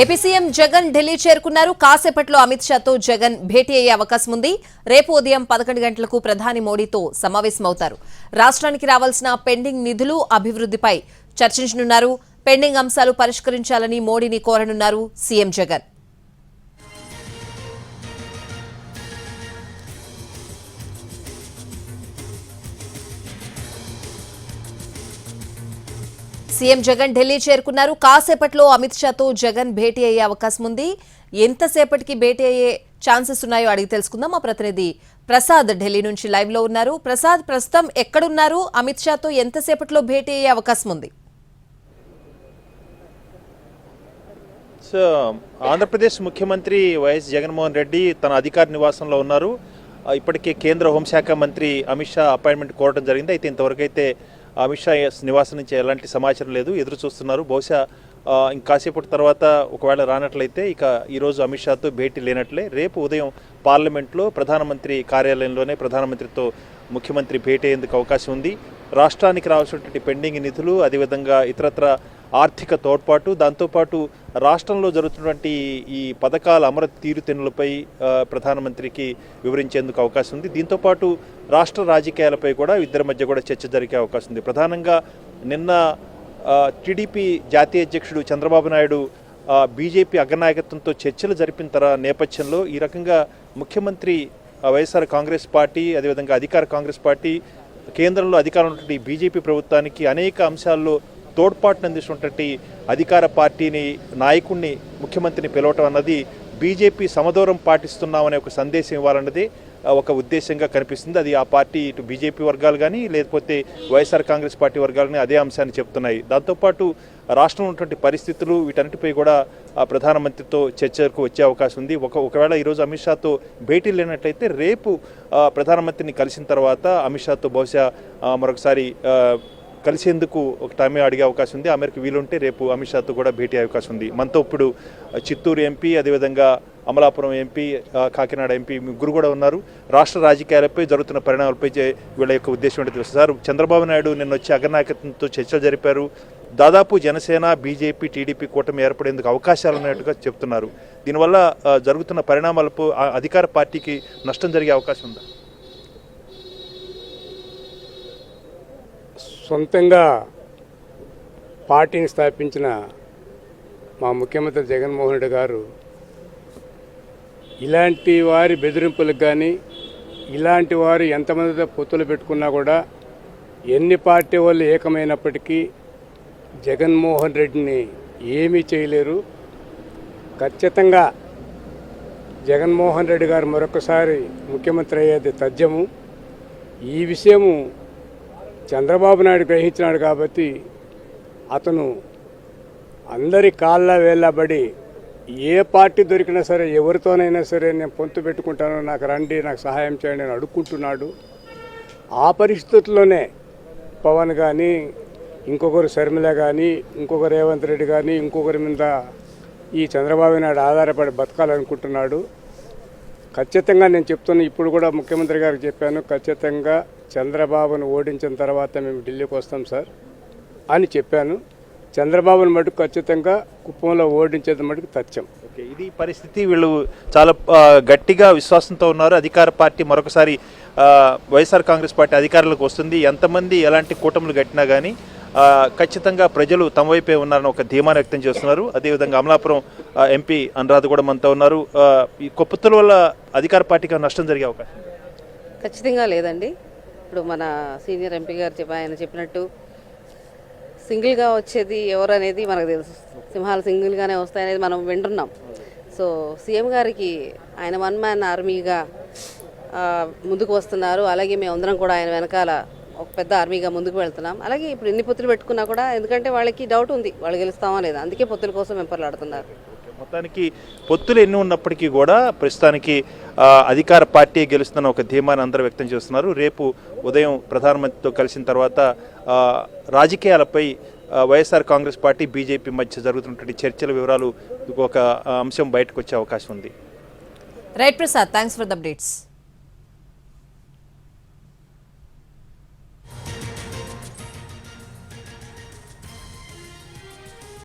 AP CM Jagan Delhi చేరుకున్నారు. కాసేపట్లో అమిత్ షాతో జగన్ భేటీ అయ్యే అవకాశం ఉంది. రేపు ఉదయం పదకొండు గంటలకు ప్రధాని మోడీతో సమావేశమవుతారు. రాష్ట్రానికి రావాల్సిన పెండింగ్ నిధులు అభివృద్ధిపై చర్చించనున్నారు. పెండింగ్ అంశాలు పరిష్కరించాలని మోడీని కోరనున్నారు సీఎం జగన్. సీఎం జగన్ ఢిల్లీ చేరుకున్నారు. కాసేపట్లో అమిత్ షాతో జగన్ భేటీ అయ్యే అవకాశం ఉంది. ఎంతసేపటికి భేటీ అయ్యే ఛాన్సెస్ ఉన్నాయో అడిగి తెలుసుకుందాం. మా ప్రతినిధి ప్రసాద్ ఢిల్లీ నుంచి లైవ్లో ఉన్నారు. ప్రసాద్ ప్రస్తుతం ఎక్కడున్నారు? అమిత్ షాతో ఎంతసేపట్లో భేటీ అయ్యే అవకాశం ఉంది? సో ఆంధ్రప్రదేశ్ ముఖ్యమంత్రి వైఎస్ జగన్మోహన్ రెడ్డి తన అధికార నివాసంలో ఉన్నారు. ఇప్పటికే కేంద్ర హోంశాఖ మంత్రి అమిత్ షా అపాయింట్మెంట్ కోరడం జరిగింది. అయితే ఇంతవరకు అయితే అమిత్ షా నివాసం నుంచి ఎలాంటి సమాచారం లేదు ఎదురు చూస్తున్నారు. బహుశా ఇంకాసేపటి తర్వాత ఒకవేళ రానట్లయితే ఇక ఈరోజు అమిత్ షాతో భేటీ లేనట్లే. రేపు ఉదయం పార్లమెంట్లో ప్రధానమంత్రి కార్యాలయంలోనే ప్రధానమంత్రితో ముఖ్యమంత్రి భేటీ అయ్యేందుకు అవకాశం ఉంది. రాష్ట్రానికి రావాల్సినటువంటి పెండింగ్ నిధులు అదేవిధంగా ఇతరత్ర ఆర్థిక తోడ్పాటు దాంతోపాటు రాష్ట్రంలో జరుగుతున్నటువంటి ఈ పథకాల అమర తీరుతెన్నులపై ప్రధానమంత్రికి వివరించేందుకు అవకాశం ఉంది. దీంతోపాటు రాష్ట్ర రాజకీయాలపై కూడా ఇద్దరి మధ్య కూడా చర్చ జరిగే అవకాశం ఉంది. ప్రధానంగా నిన్న టీడీపీ జాతీయ అధ్యక్షుడు చంద్రబాబు నాయుడు బీజేపీ అగ్రనాయకత్వంతో చర్చలు జరిపిన తర నేపథ్యంలో ఈ రకంగా ముఖ్యమంత్రి వైఎస్ఆర్ కాంగ్రెస్ పార్టీ అదేవిధంగా అధికార కాంగ్రెస్ పార్టీ కేంద్రంలో అధికారంలో ఉన్నటువంటి బీజేపీ ప్రభుత్వానికి అనేక అంశాల్లో తోడ్పాటును అందిస్తున్నటువంటి అధికార పార్టీని నాయకుడిని ముఖ్యమంత్రిని పిలవటం అన్నది బీజేపీ సమదూరం పాటిస్తున్నామనే ఒక సందేశం ఇవ్వాలన్నది ఒక ఉద్దేశంగా కనిపిస్తుంది. అది ఆ పార్టీ ఇటు బీజేపీ వర్గాలు కానీ లేకపోతే వైఎస్ఆర్ కాంగ్రెస్ పార్టీ వర్గాలు కానీ అదే అంశాన్ని చెప్తున్నాయి. దాంతోపాటు రాష్ట్రంలో ఉన్నటువంటి పరిస్థితులు వీటన్నిటిపై కూడా ఆ ప్రధానమంత్రితో చర్చకు వచ్చే అవకాశం ఉంది. ఒక ఒకవేళ ఈరోజు అమిత్ షాతో భేటీ లేనట్లయితే రేపు ప్రధానమంత్రిని కలిసిన తర్వాత అమిత్ షాతో బహుశా మరొకసారి కలిసేందుకు ఒక టైమే అడిగే అవకాశం ఉంది. అమెరికా వీలుంటే రేపు అమిత్ షాతో కూడా భేటీ అయ్యే అవకాశం ఉంది. మనతో ఇప్పుడు చిత్తూరు ఎంపీ అదేవిధంగా అమలాపురం ఎంపీ కాకినాడ ఎంపీ ముగ్గురు కూడా ఉన్నారు. రాష్ట్ర రాజకీయాలపై జరుగుతున్న పరిణామాలపై వీళ్ళ యొక్క ఉద్దేశం ఏంటో తెలుసు. సార్ చంద్రబాబు నాయుడు నిన్న వచ్చి అగ్రనాయకత్వంతో చర్చలు జరిపారు. దాదాపు జనసేన బీజేపీ టీడీపీ కూటమి ఏర్పడేందుకు అవకాశాలు ఉన్నట్టుగా చెప్తున్నారు. దీనివల్ల జరుగుతున్న పరిణామాలపై అధికార పార్టీకి నష్టం జరిగే అవకాశం ఉందా? సొంతంగా పార్టీని స్థాపించిన మా ముఖ్యమంత్రి జగన్మోహన్ రెడ్డి గారు ఇలాంటి వారి బెదిరింపులకు కానీ ఇలాంటి వారు ఎంతమందితో పొత్తులు పెట్టుకున్నా కూడా ఎన్ని పార్టీ వాళ్ళు ఏకమైనప్పటికీ జగన్మోహన్ రెడ్డిని ఏమీ చేయలేరు. ఖచ్చితంగా జగన్మోహన్ రెడ్డి గారు మరొకసారి ముఖ్యమంత్రి అయ్యేది తథ్యము. ఈ విషయము చంద్రబాబు నాయుడు గ్రహించినాడు కాబట్టి అతను అందరి కాళ్ళ వేళ్ళబడి ఏ పార్టీ దొరికినా సరే ఎవరితోనైనా సరే నేను పొంతు పెట్టుకుంటాను నాకు రండి నాకు సహాయం చేయండి అని అడుక్కుంటున్నాడు. ఆ పరిస్థితుల్లోనే పవన్ కానీ ఇంకొకరు శర్మిల కానీ ఇంకొకరు రేవంత్ రెడ్డి కానీ ఇంకొకరి మీద ఈ చంద్రబాబు నాయుడు ఆధారపడి బతకాలనుకుంటున్నాడు. ఖచ్చితంగా నేను చెప్తున్నా ఇప్పుడు కూడా ముఖ్యమంత్రి గారికి చెప్పాను ఖచ్చితంగా చంద్రబాబును ఓడించిన తర్వాత మేము ఢిల్లీకి వస్తాం సార్ అని చెప్పాను. చంద్రబాబును మటుకు ఖచ్చితంగా కుప్పంలో ఓడించేది మటుకు తథ్యం. ఓకే ఇది పరిస్థితి. వీళ్ళు చాలా గట్టిగా విశ్వాసంతో ఉన్నారు. అధికార పార్టీ మరొకసారి వైఎస్ఆర్ కాంగ్రెస్ పార్టీ అధికారంలోకి వస్తుంది. ఎంతమంది ఎలాంటి కూటములు కట్టినా కానీ ఖచ్చితంగా ప్రజలు తమ వైపే ఉన్నారని ఒక ధీమాను వ్యక్తం చేస్తున్నారు. అదేవిధంగా అమలాపురం ఎంపీ అనురాధ కూడా మనతో ఉన్నారు. ఈ కొప్పుతుల వల్ల అధికార పార్టీకి నష్టం జరిగే అవకాశం? ఖచ్చితంగా లేదండి. ఇప్పుడు మన సీనియర్ ఎంపీ గారు చెప్ప ఆయన చెప్పినట్టు సింగిల్గా వచ్చేది ఎవరు అనేది మనకు తెలుసు. సింహాలు సింగిల్గానే వస్తాయనేది మనం వింటున్నాం. సో సీఎం గారికి ఆయన వన్ మ్యాన్ ఆర్మీగా ముందుకు వస్తున్నారు. అలాగే మేము అందరం కూడా ఆయన వెనకాల ఒక పెద్ద ఆర్మీగా ముందుకు వెళ్తున్నాం. అలాగే ఇప్పుడు ఎన్ని పొత్తులు పెట్టుకున్నా కూడా ఎందుకంటే వాళ్ళకి డౌట్ ఉంది. వాళ్ళు గెలుస్తామా లేదా? అందుకే పొత్తుల కోసం వెంపర్లాడుతున్నారు మొత్తానికి పొత్తులు ఎన్ని ఉన్నప్పటికీ కూడా ప్రస్తుతానికి అధికార పార్టీ గెలుస్తున్న ఒక ధీమాన్ని అందరూ వ్యక్తం చేస్తున్నారు. రేపు ఉదయం ప్రధానమంత్రితో కలిసిన తర్వాత రాజకీయాలపై వైఎస్ఆర్ కాంగ్రెస్ పార్టీ బీజేపీ మధ్య జరుగుతున్నటువంటి చర్చల వివరాలు ఒక అంశం బయటకు వచ్చే అవకాశం ఉంది. Right Prasad thanks for the updates